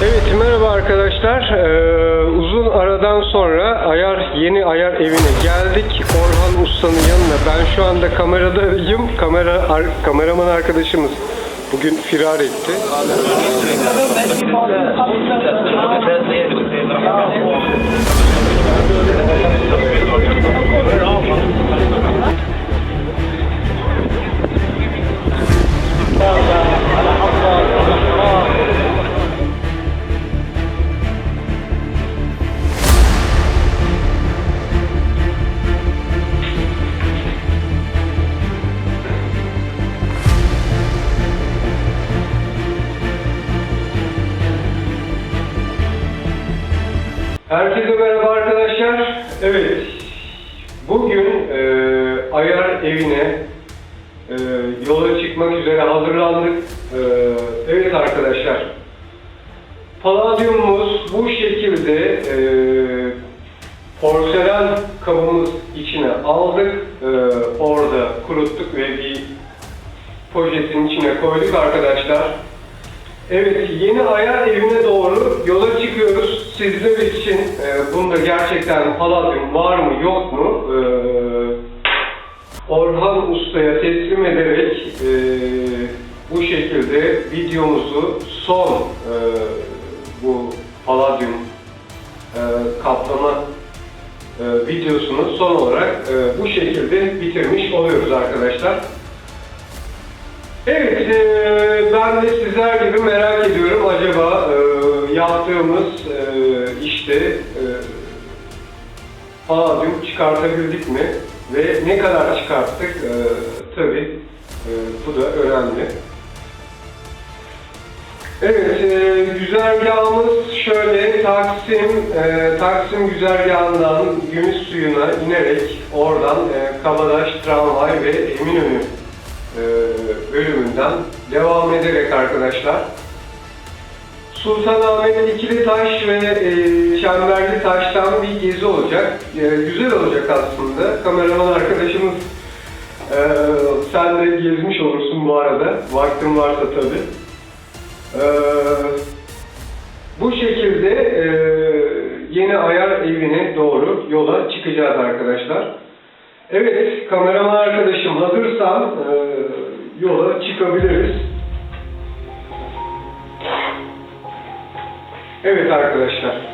Evet merhaba arkadaşlar. Ee, uzun aradan sonra ayar yeni ayar evine geldik. Orhan Usta'nın yanına. Ben şu anda kameradayım. Kamera ar- kameraman arkadaşımız bugün firar etti. Herkese merhaba arkadaşlar. Evet, bugün e, Ayar evine e, yola çıkmak üzere hazırlandık. E, evet arkadaşlar, Palladium'umuz bu şekilde e, porselen kabımız içine aldık. E, orada kuruttuk ve bir poşetin içine koyduk arkadaşlar. Evet, yeni ayar evine doğru yola çıkıyoruz. Sizler için e, bunda gerçekten palladium var mı yok mu? E, Orhan Usta'ya teslim ederek e, bu şekilde videomuzu son e, bu palladium e, kaplama e, videosunu son olarak e, bu şekilde bitirmiş oluyoruz arkadaşlar. Evet, eee, ben de sizler gibi merak ediyorum acaba eee, yaptığımız işte eee palladium çıkartabildik mi ve ne kadar çıkarttık eee tabi eee, bu da önemli. Evet, eee güzergahımız şöyle Taksim, eee, Taksim güzergahından Gümüş suyuna inerek oradan eee Kabadaş, Tramvay ve Eminönü e, bölümünden devam ederek arkadaşlar. Sultanahmet ikili taş ve e, çemberli taştan bir gezi olacak. E, güzel olacak aslında. Kameraman arkadaşımız e, sen de gezmiş olursun bu arada. Vaktin varsa tabi. E, bu şekilde e, yeni ayar evine doğru yola çıkacağız arkadaşlar. Evet, kameraman arkadaşım hazırsan e, yola çıkabiliriz. Evet arkadaşlar.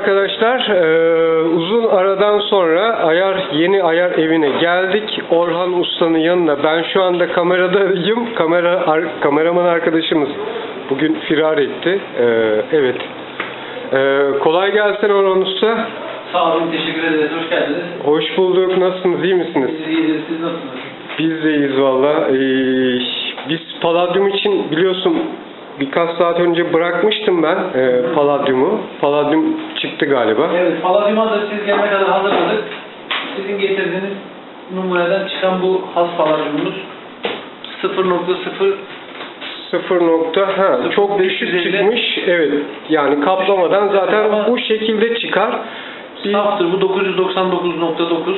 Arkadaşlar, eee, uzun aradan sonra ayar yeni ayar evine geldik. Orhan Usta'nın yanına. Ben şu anda kameradayım. Kamera ar- kameraman arkadaşımız bugün firar etti. Eee, evet. Eee, kolay gelsin Orhan Usta. Sağ olun, teşekkür ederiz. Hoş geldiniz. Hoş bulduk. Nasılsınız? iyi misiniz? Biz iyiyiz, siz nasılsınız? Biz de iyiyiz valla. Eee, biz Palladium için biliyorsun birkaç saat önce bırakmıştım ben eee Palladium'u. Palladium çıktı galiba. Evet, Palladium'a da siz gelene kadar hazırladık. Sizin getirdiğiniz numaradan çıkan bu has Palladium'umuz 0.0 Sıfır nokta ha çok düşük 550. çıkmış. Evet. Yani kaplamadan zaten bu şekilde çıkar. Bir, saftır. Bu 999.9.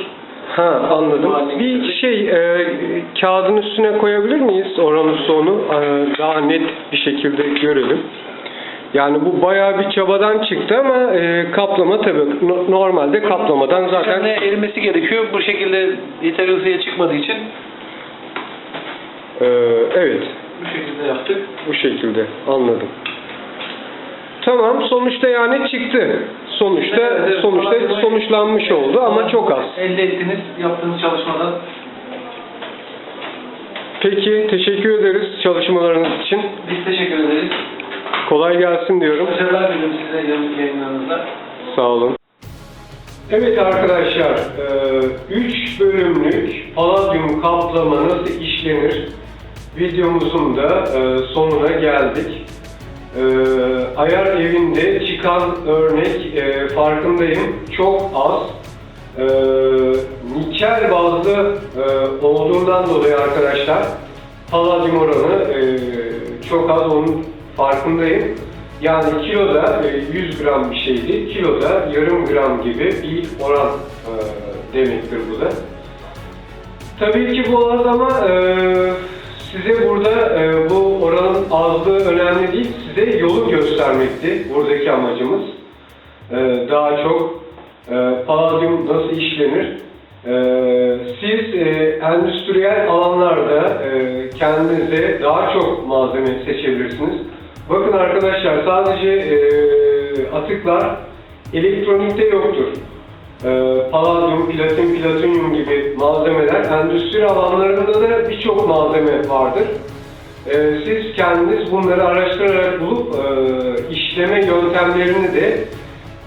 ha anladım. Bir şey e, kağıdın üstüne koyabilir miyiz oranı sonu e, daha net bir şekilde görelim. Yani bu bayağı bir çabadan çıktı ama e, kaplama tabii no- normalde kaplamadan zaten Zaten erimesi gerekiyor. Bu şekilde yeterli ısıya çıkmadığı için e, evet bu şekilde yaptık. Bu şekilde anladım. Tamam sonuçta yani çıktı. Sonuçta Evet, evet, sonuçta sonuçlanmış oldu ama çok az. Elde ettiniz yaptığınız çalışmadan. Peki teşekkür ederiz çalışmalarınız için. Biz teşekkür ederiz. Kolay gelsin diyorum. Başarılar diliyorum size yayınlarınızda. Sağ olun. Evet arkadaşlar, 3 bölümlük palladium kaplama nasıl işlenir videomuzun da e, sonuna geldik. E, Ayar evinde çıkan örnek e, farkındayım çok az. E, Nikel bazlı e, olduğundan dolayı arkadaşlar palladium oranı e, çok az onun farkındayım. Yani kiloda e, 100 gram bir şeydi, kiloda yarım gram gibi bir oran e, demektir bu da. Tabii ki bu e, size burada e, bu oranın azlığı önemli değil, size yolu göstermekti buradaki amacımız. E, daha çok e, palladium nasıl işlenir? E, siz e, endüstriyel alanlarda e, kendinize daha çok malzeme seçebilirsiniz. Bakın arkadaşlar sadece e, atıklar elektronikte yoktur. E, palladium, platin, platinyum gibi malzemeler endüstri alanlarında da birçok malzeme vardır. E, siz kendiniz bunları araştırarak bulup e, işleme yöntemlerini de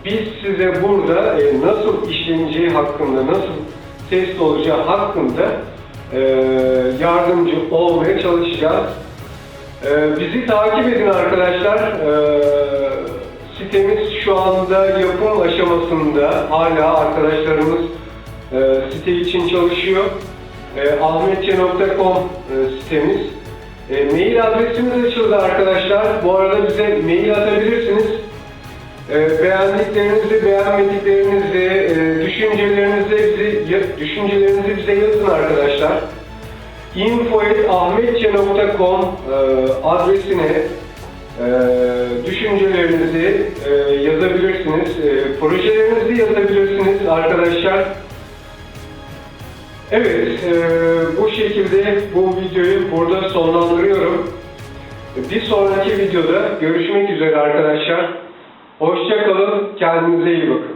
biz size burada e, nasıl işleneceği hakkında, nasıl test olacağı hakkında e, yardımcı olmaya çalışacağız. E, bizi takip edin arkadaşlar. E, sitemiz şu anda yapım aşamasında. Hala arkadaşlarımız e, site için çalışıyor. E, ahmetçe.com e, sitemiz. E, mail adresimiz açıldı arkadaşlar. Bu arada bize mail atabilirsiniz. E, beğendiklerinizi, beğenmediklerinizi, e, düşüncelerinizi, bizi, düşüncelerinizi bize yazın arkadaşlar. info.ahmetçe.com e, adresine e, düşüncelerinizi e, yazabilirsiniz. E, projelerinizi yazabilirsiniz arkadaşlar. Evet, e, bu şekilde bu videoyu burada sonlandırıyorum. Bir sonraki videoda görüşmek üzere arkadaşlar. Hoşça kalın, kendinize iyi bakın.